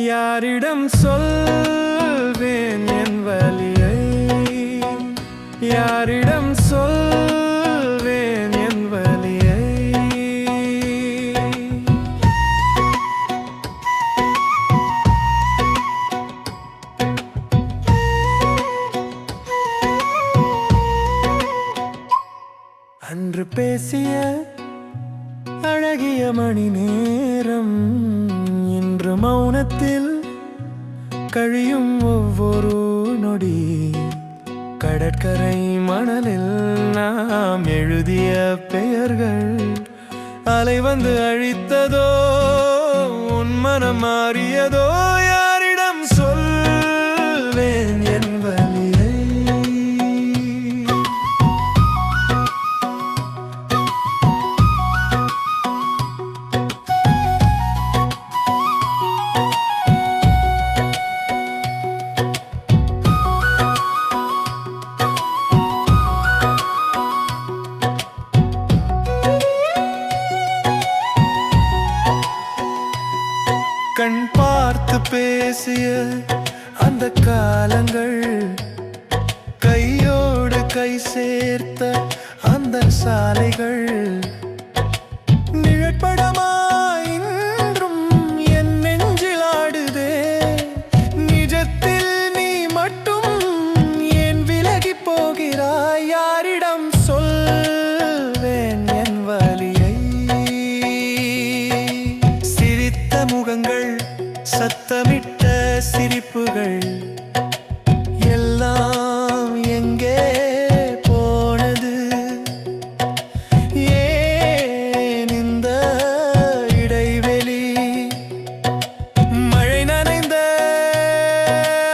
யாரிடம் சொல்வேன் என் வலியை யாரிடம் சொல்வேன் என் வலியை அன்று பேசிய அழகிய மணி நேரம் இன்று மௌனத்தில் கழியும் ஒவ்வொரு நொடி. கடற்கரை மணலில் நாம் எழுதிய பெயர்கள் அலை வந்து அழித்ததோ உன் மனம் மாறியதோ கண் பார்த்து பேசிய அந்த காலங்கள் கையோடு கை சேர்த்த அந்த சாலைகள் நிழற்படமா சிரிப்புகள் எல்லாம் எங்கே போனது? ஏன் இந்த இடைவெளி? மழை நனைந்த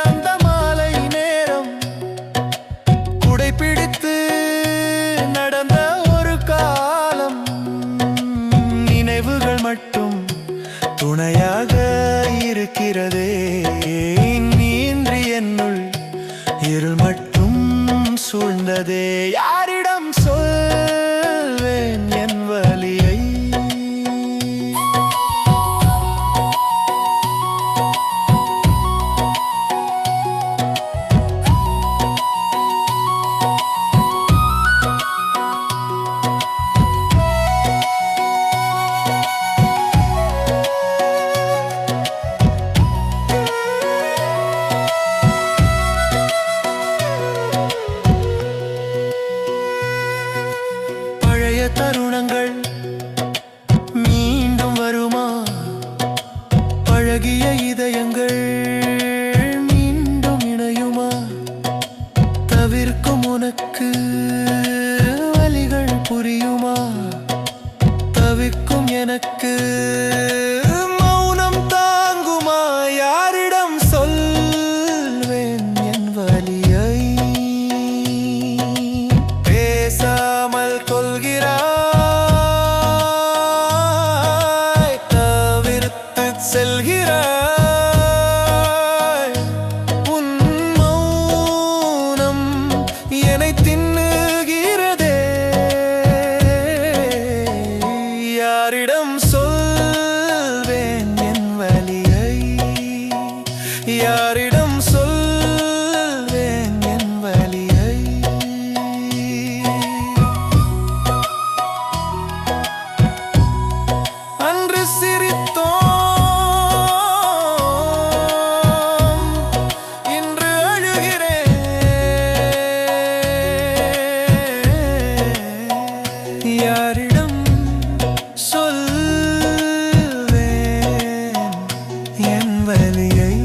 அந்த மாலை நேரம் குடைப்பிடித்து நடந்த ஒரு காலம். நினைவுகள் மட்டும் துணையாக இருக்கிறதே. இருள் மட்டும் சூழ்ந்ததே. யாரிடம் சொல் பழைய தருணங்கள் மீண்டும் வருமா? பழகிய இதயங்கள் மீண்டும் இணையுமா? தவிர்க்கும் உனக்கு வலிகள் புரியுமா? தவிக்கும் எனக்கு വലിയ